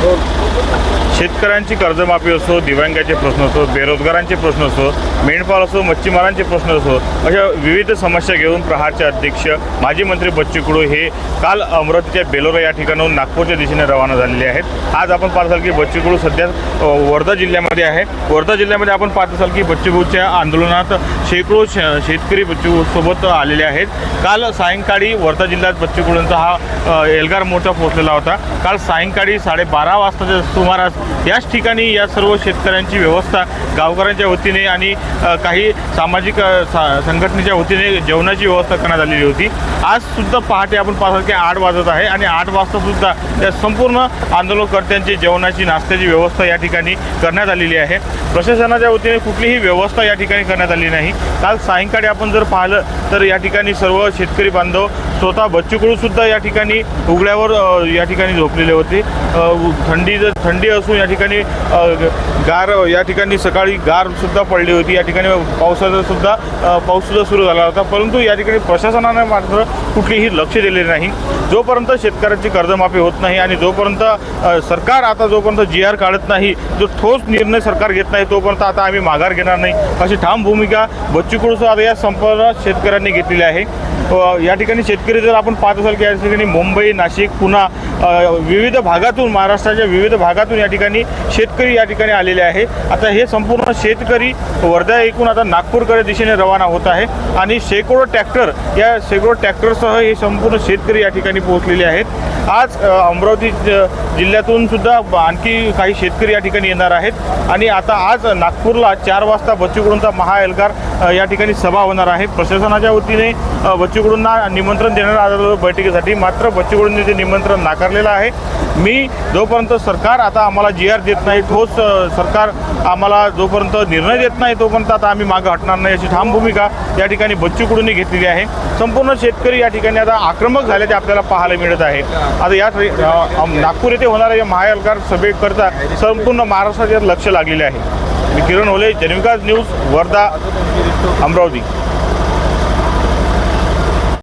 शेतकऱ्यांची कर्जमाफी असो दिव्यांगाचे प्रश्न असो बेरोजगारांचे प्रश्न असो मेंढपाळ असो मच्छीमारांचे प्रश्न असो अशा विविध समस्या घेऊन प्रहारचे अध्यक्ष माजी मंत्री बच्चू कडू हे काल अमरावतीच्या बेलोरा या ठिकाणाहून नागपूरच्या दिशेने रवाना झालेले आहेत. आज आपण पाहत असाल की बच्चू कडू सध्या वर्धा जिल्ह्यामध्ये आहे. वर्धा जिल्ह्यामध्ये आपण पाहत असाल की बच्चू आंदोलनात शेकडो श शेतकरी बच्चू सोबत आलेले आहेत. काल सायंकाळी वर्धा जिल्ह्यात बच्चू कडूंचा हा एल्गार मोर्चा पोहोचलेला होता. काल सायंकाळी साडेबारा वाजताच्या सुमारास याच ठिकाणी या सर्व शेतकऱ्यांची व्यवस्था गावकऱ्यांच्या वतीने आणि काही सामाजिक सा- संघटनेच्या वतीने जेवणाची व्यवस्था करण्यात आलेली होती. आज सुद्धा पहाटे आपण पाहतो की आठ वाजत आहे आणि आठ वाजता सुद्धा त्या संपूर्ण आंदोलनकर्त्यांची जेवणाची नाश्त्याची व्यवस्था या ठिकाणी करण्यात आलेली आहे. प्रशासनाच्या वतीने कुठलीही व्यवस्था या ठिकाणी करण्यात आली नाही. काल सायंकाळी आपण जर पाहिलं तर या ठिकाणी सर्व शेतकरी बांधव स्वतः बच्चूकडूसुद्धा या ठिकाणी उघड्यावर या ठिकाणी झोपलेले होते. थंडी जर थंडी असून या ठिकाणी गार या ठिकाणी सकाळी गारसुद्धा पडली होती. या ठिकाणी पावसाचा सुद्धा पाऊस सुरू झाला होता. परंतु या ठिकाणी प्रशासनाने मात्र कुठलीही लक्ष दिले नाही. जोपर्यंत शेतकऱ्यांची कर्जमाफी होत नाही आणि जोपर्यंत सरकार आता जोपर्यंत जी आर काढत नाही जो ठोस निर्णय सरकार घेत नाही तोपर्यंत आता आम्ही माघार घेणार नाही. अशी ठाम भूमिका बच्चू आता या संपूर्ण शेतकऱ्यांनी घेतलेली आहे. या ठिकाणी शेतकरी जर आपण पाहत असाल की या ठिकाणी मुंबई नाशिक पुणा विविध भागातून महाराष्ट्राच्या विविध भागातून या ठिकाणी शेतकरी या ठिकाणी आलेले आहे. आता हे संपूर्ण शेतकरी वर्धा एकूण आता नागपूरकडे दिशेने रवाना होत आहे आणि शेकडो ट्रॅक्टर या शेकडो ट्रॅक्टरसह हे संपूर्ण शेतकरी या ठिकाणी पोहोचलेले आहेत. आज अमरावती ज- जिल्ह्यातून सुद्धा आणखी काही शेतकरी या ठिकाणी येणार आहेत. आणि आता आज नागपूरला चार वाजता बच्चू महाएल्गार या ठिकाणी सभा होणार आहे. प्रशासनाच्या वतीने अ, निमंत्रण देण्यात आलेलं बैठकीसाठी मात्र बच्चू ते निमंत्रण नाकारलेलं आहे. मी जोपर्यंत सरकार आता आम्हाला जी आर देत नाही ठोस सरकार आम्हाला जोपर्यंत निर्णय देत नाही तोपर्यंत आता आम्ही मागं हटणार नाही अशी ठाम भूमिका या ठिकाणी बच्चूकडूंनी घेतलेली आहे. संपूर्ण शेतकरी या ठिकाणी आता आक्रमक झाल्याचे आपल्याला पाहायला मिळत आहे. आता या नागपूर येथे होणाऱ्या या महाअलकार सभेकरता संपूर्ण महाराष्ट्रात यात लक्ष लागलेले आहे. मी किरण होले जनविकास न्यूज वर्धा अमरावती.